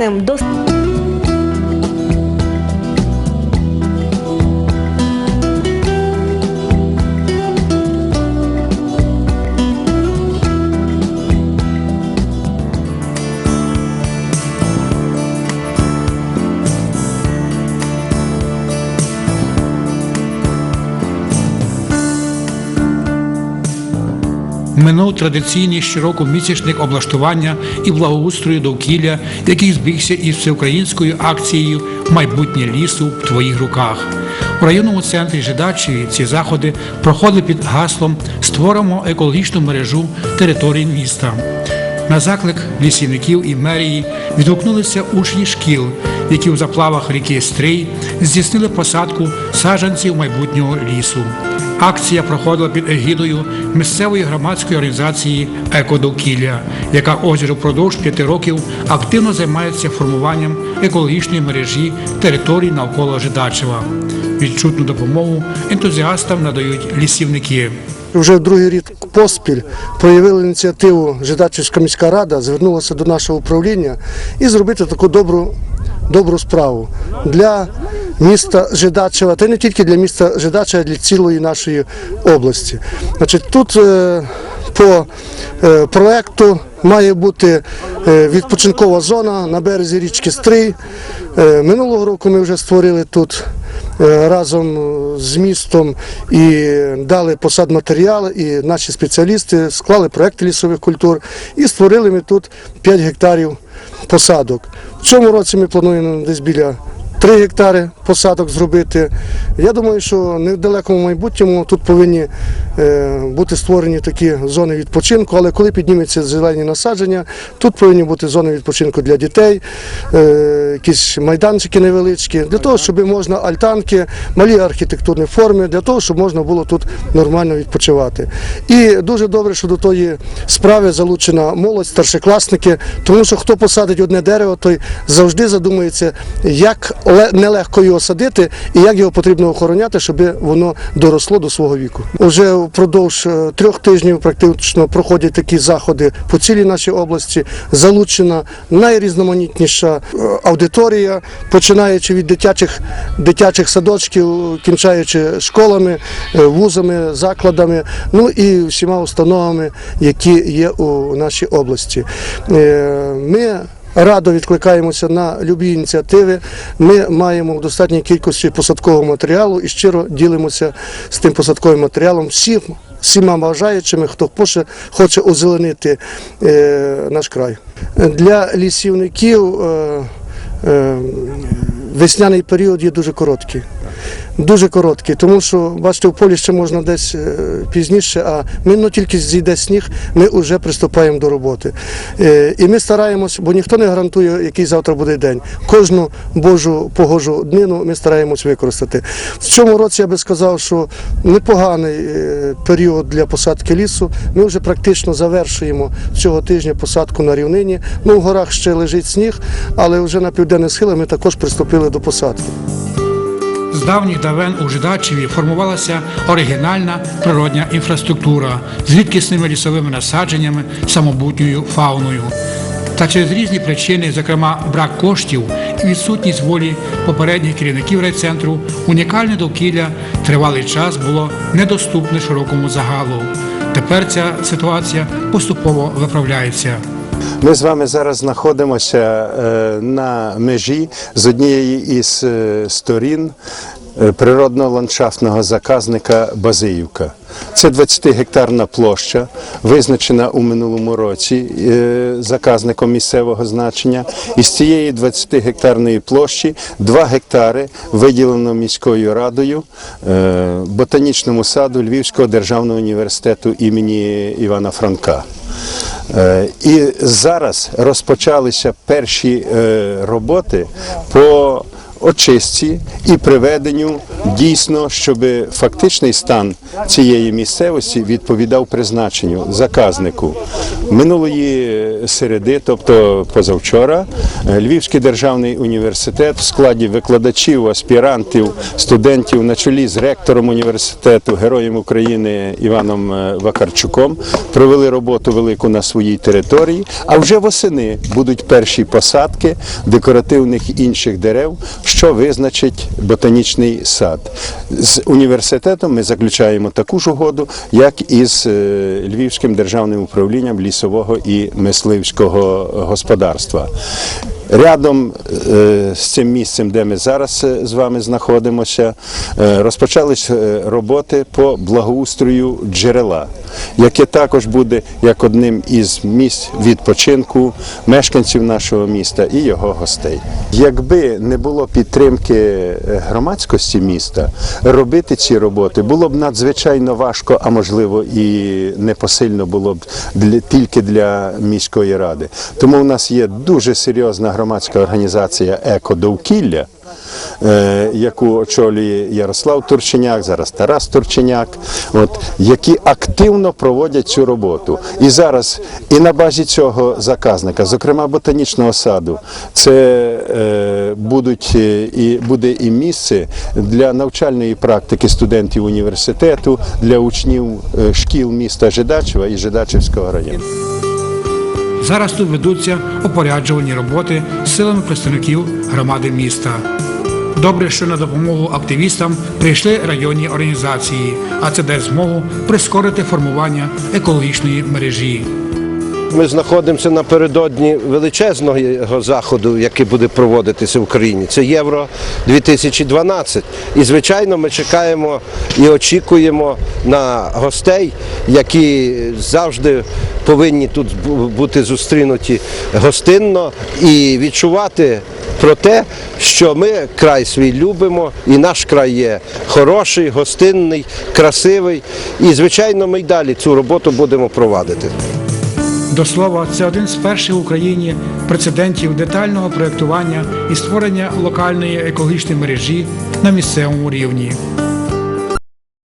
зеленим до Минув традиційний щороку місячник облаштування і благоустрою довкілля, який збігся із всеукраїнською акцією Майбутнє лісу в твоїх руках. У районному центрі Жидачеві ці заходи проходили під гаслом Створимо екологічну мережу територій міста. На заклик лісівників і мерії відгукнулися учні шкіл, які у заплавах ріки Стрий здійснили посадку саджанців майбутнього лісу. Акція проходила під егідою місцевої громадської організації Екодовкілля, яка ось впродовж п'яти років активно займається формуванням екологічної мережі територій навколо Жидачева. Відчутну допомогу ентузіастам надають лісівники. Вже другий рік поспіль проявила ініціативу Жидачівська міська рада, звернулася до нашого управління і зробити таку добру, добру справу для міста Жидачева, та не тільки для міста Жидачева, а для цілої нашої області. Значить, тут е, по е, проекту має бути е, відпочинкова зона на березі річки Стрий. Минулого року ми вже створили тут разом з містом і дали посадматеріал, і наші спеціалісти склали проекти лісових культур і створили ми тут 5 гектарів посадок. Цьому році ми плануємо десь біля 3 гектари посадок зробити. Я думаю, що не в далекому майбутньому тут повинні е, бути створені такі зони відпочинку, але коли підніметься зелені насадження, тут повинні бути зони відпочинку для дітей, е, якісь майданчики невеличкі, для того, щоб можна альтанки, малі архітектурні форми, для того, щоб можна було тут нормально відпочивати. І дуже добре, що до тої справи залучена молодь, старшокласники, тому що хто посадить одне дерево, той завжди задумується, як нелегко його садити і як його потрібно охороняти, щоб воно доросло до свого віку. Уже впродовж е, трьох тижнів практично проходять такі заходи по цілій нашій області. Залучена найрізноманітніша е, аудиторія, починаючи від дитячих, дитячих садочків, кінчаючи школами, е, вузами, закладами, ну і всіма установами, які є у нашій області. Ми Радо відкликаємося на любі ініціативи. Ми маємо в достатній кількості посадкового матеріалу і щиро ділимося з тим посадковим матеріалом всім, всіма бажаючими, хто хоче, хоче озеленити е, наш край. Для лісівників е, е, весняний період є дуже короткий. Дуже короткий, тому що бачите, в полі ще можна десь е, пізніше, а минно тільки зійде сніг, ми вже приступаємо до роботи. Е, І ми стараємось, бо ніхто не гарантує, який завтра буде день. Кожну божу погожу днину ми стараємось використати. В цьому році я би сказав, що непоганий е, період для посадки лісу. Ми вже практично завершуємо цього тижня посадку на рівнині. Ну, в горах ще лежить сніг, але вже на південних схилах ми також приступили до посадки. Давніх давен у Жидачеві формувалася оригінальна природня інфраструктура з рідкісними лісовими насадженнями, самобутньою фауною. Та через різні причини, зокрема брак коштів і відсутність волі попередніх керівників райцентру, унікальне довкілля тривалий час було недоступне широкому загалу. Тепер ця ситуація поступово виправляється. Ми з вами зараз знаходимося е, на межі з однієї із е, сторін е, природного ландшафтного заказника Базиївка. Це 20-гектарна площа, визначена у минулому році е, заказником місцевого значення. Із цієї 20-гектарної площі 2 гектари виділено міською радою е, ботанічному саду Львівського державного університету імені Івана Франка. І зараз розпочалися перші роботи по очистці і приведенню дійсно, щоб фактичний стан цієї місцевості відповідав призначенню заказнику. Минулої середи, тобто позавчора, е, Львівський державний університет в складі викладачів, аспірантів, студентів на чолі з ректором університету, героєм України Іваном е, Вакарчуком провели роботу велику на своїй території. А вже восени будуть перші посадки декоративних інших дерев, що визначить ботанічний сад. З університетом ми заключаємо таку ж угоду, як і з е, Львівським державним управлінням лісового і мисливського господарства. Рядом е, з цим місцем, де ми зараз е, з вами знаходимося, розпочались роботи по благоустрою джерела, яке також буде як одним із місць відпочинку мешканців нашого міста і його гостей. Якби не було підтримки е, громадськості міста, робити ці роботи було б надзвичайно важко, а можливо і непосильно було б для, тільки для міської ради. Тому у нас є дуже серйозна громадська організація Еко-довкілля. е, Яку очолює Ярослав Турченяк, зараз Тарас Турченяк, от, які активно проводять цю роботу. І зараз і на базі цього заказника, зокрема ботанічного саду, це е, будуть е, і буде і місце для навчальної практики студентів університету, для учнів е, шкіл міста Жидачева і Жидачевського району. Зараз тут ведуться опоряджувальні роботи силами представників громади міста. Добре, що на допомогу активістам прийшли районні організації, а це дасть змогу прискорити формування екологічної мережі. Ми знаходимося напередодні величезного заходу, який буде проводитися в Україні. Це Євро 2012. І звичайно, ми чекаємо і очікуємо на гостей, які завжди повинні тут бути зустрінуті гостинно і відчувати про те, що ми край свій любимо, і наш край є хороший, гостинний, красивий. І звичайно, ми й далі цю роботу будемо провадити. До слова, це один з перших в Україні прецедентів детального проєктування і створення локальної екологічної мережі на місцевому рівні.